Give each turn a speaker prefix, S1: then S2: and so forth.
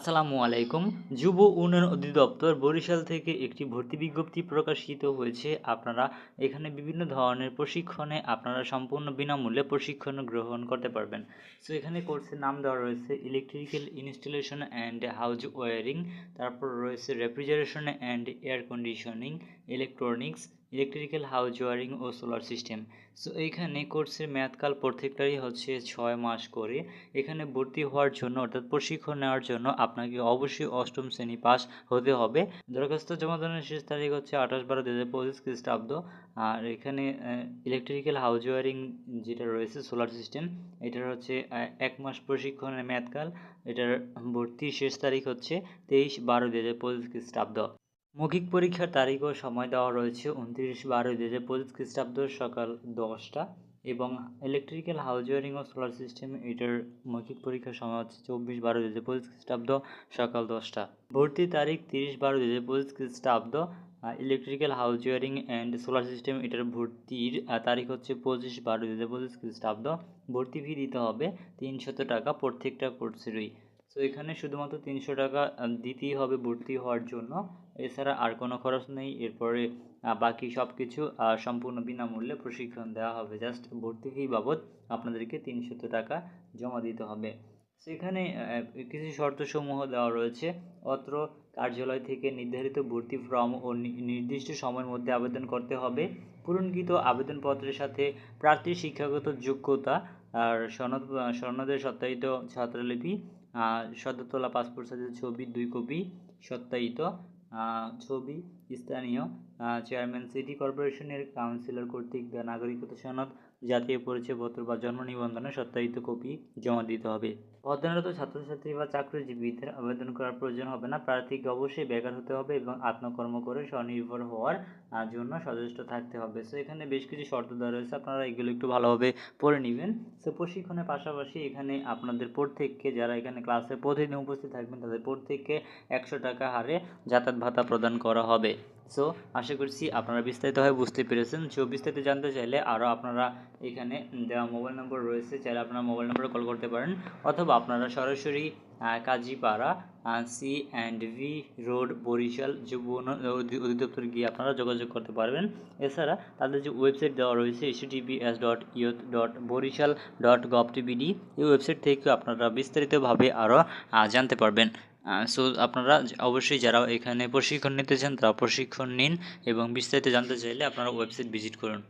S1: আসসালামু আলাইকুম। যুব উন্নয়ন অধিদপ্তর বরিশাল থেকে একটি ভর্তি বিজ্ঞপ্তি প্রকাশিত হয়েছে। আপনারা এখানে বিভিন্ন ধরনের প্রশিক্ষণে আপনারা সম্পূর্ণ বিনামূল্যে প্রশিক্ষণ গ্রহণ করতে পারবেন। সো এখানে কোর্সের নাম দেওয়া রয়েছে electrical installation and house wiring তারপর রয়েছে refrigeration and air conditioning electronics electrical house wiring O solar system so এইখানে কোর্সের মেয়াদকাল প্রত্যেকটারই হচ্ছে ছয় মাস করে। এখানে ভর্তি হওয়ার জন্য, অর্থাৎ প্রশিক্ষণ নেওয়ার জন্য আপনাকে অবশ্যই অষ্টম শ্রেণি পাস হতে হবে। দরখাস্ত জমা শেষ তারিখ হচ্ছে আঠাশ বারো দু হাজার পঁচিশ খ্রিস্টাব্দ। আর এখানে ইলেকট্রিক্যাল হাউজ ওয়ারিং যেটা রয়েছে সোলার সিস্টেম এটার হচ্ছে এক মাস প্রশিক্ষণের মেয়াদকাল এটার ভর্তি শেষ তারিখ হচ্ছে তেইশ বারো দু হাজার পঁচিশ খ্রিস্টাব্দ। মৌখিক পরীক্ষার তারিখ ও সময় দেওয়া রয়েছে উনত্রিশ বারো দু হাজার পঁচিশ খ্রিস্টাব্দ সকাল দশটা এবং ইলেকট্রিক্যাল হাউজ ওয়ারিং ও সোলার সিস্টেম এটার মৌখিক পরীক্ষার সময় হচ্ছে চব্বিশ বারো দু হাজার পঁচিশ খ্রিস্টাব্দ সকাল দশটা। ভর্তির তারিখ তিরিশ বারো দু হাজার পঁচিশ খ্রিস্টাব্দ electrical house wiring and solar system এটার ভর্তির তারিখ হচ্ছে পঁচিশ বারো দু হাজার পঁচিশ খ্রিস্টাব্দ। ভর্তি ফি দিতে হবে তিনশত টাকা প্রত্যেকটা কোর্সেরই সো এখানে শুধুমাত্র তিনশো টাকা দিতেই হবে ভর্তি হওয়ার জন্য। এছাড়া আর কোনো খরচ নেই। এরপরে বাকি সব কিছু সম্পূর্ণ বিনামূল্যে প্রশিক্ষণ দেওয়া হবে। জাস্ট ভর্তি ফি বাবদ আপনাদেরকে তিনশত টাকা জমা দিতে হবে। সেখানে কিছু শর্তসমূহ দেওয়া রয়েছে। অত্র কার্যালয় থেকে নির্ধারিত ভর্তি ফর্ম ও নির্দিষ্ট সময়ের মধ্যে আবেদন করতে হবে। পূরণকৃত আবেদনপত্রের সাথে প্রার্থীর শিক্ষাগত যোগ্যতা আর সনদ সনদের সত্যায়িত ছাত্রলিপি সদ্য তোলা পাসপোর্ট সাইজের ছবি দুই কপি, সত্যায়িত ছবি স্থানীয় চেয়ারম্যান সিটি কর্পোরেশনের কাউন্সিলর কর্তৃক দেওয়া নাগরিকতা সনদ জাতীয় পরিচয়পত্র বা জন্ম নিবন্ধনের সত্যায়িত কপি জমা দিতে হবে। অধ্যয়নরত ছাত্রছাত্রী বা চাকরিজীবীদের আবেদন করার প্রয়োজন হবে না। প্রার্থীকে অবশ্যই বেকার হতে হবে এবং আত্মকর্ম করে স্বনির্ভর হওয়ার জন্য সচেষ্ট থাকতে হবে। সো, এখানে বেশ কিছু শর্ত দেওয়া রয়েছে। আপনারা এগুলো একটু ভালোভাবে পড়ে নেবেন। সো, প্রশিক্ষণের পাশাপাশি এখানে আপনাদের প্রত্যেককে, যারা এখানে ক্লাসে প্রতিদিন উপস্থিত থাকবেন, তাদের প্রত্যেককে একশো টাকা হারে যাতায়াত ভাতা প্রদান করা হবে। সো আশা করছি আপনারা বিস্তারিতভাবে বুঝতে পেরেছেন। সো বিস্তারিত জানতে চাইলে আরও আপনারা এখানে দেওয়া মোবাইল নম্বর রয়েছে, চাইলে আপনারা মোবাইল নম্বরে কল করতে পারেন। অথবা আপনারা সরাসরি Kazipara C and V road Barishal, যুব অধিদপ্তর গিয়ে আপনারা যোগাযোগ করতে পারবেন। এছাড়া তাদের যে ওয়েবসাইট দেওয়া রয়েছে এস ডট ইয়ত dot Barishal dot gov TBD এই ওয়েবসাইট থেকে আপনারা বিস্তারিতভাবে আরও জানতে পারবেন। সো আপনারা অবশ্যই যারা এখানে প্রশিক্ষণ নিতে চান, তারা প্রশিক্ষণ নিন এবং বিস্তারিত জানতে চাইলে আপনারা ওয়েবসাইট ভিজিট করুন।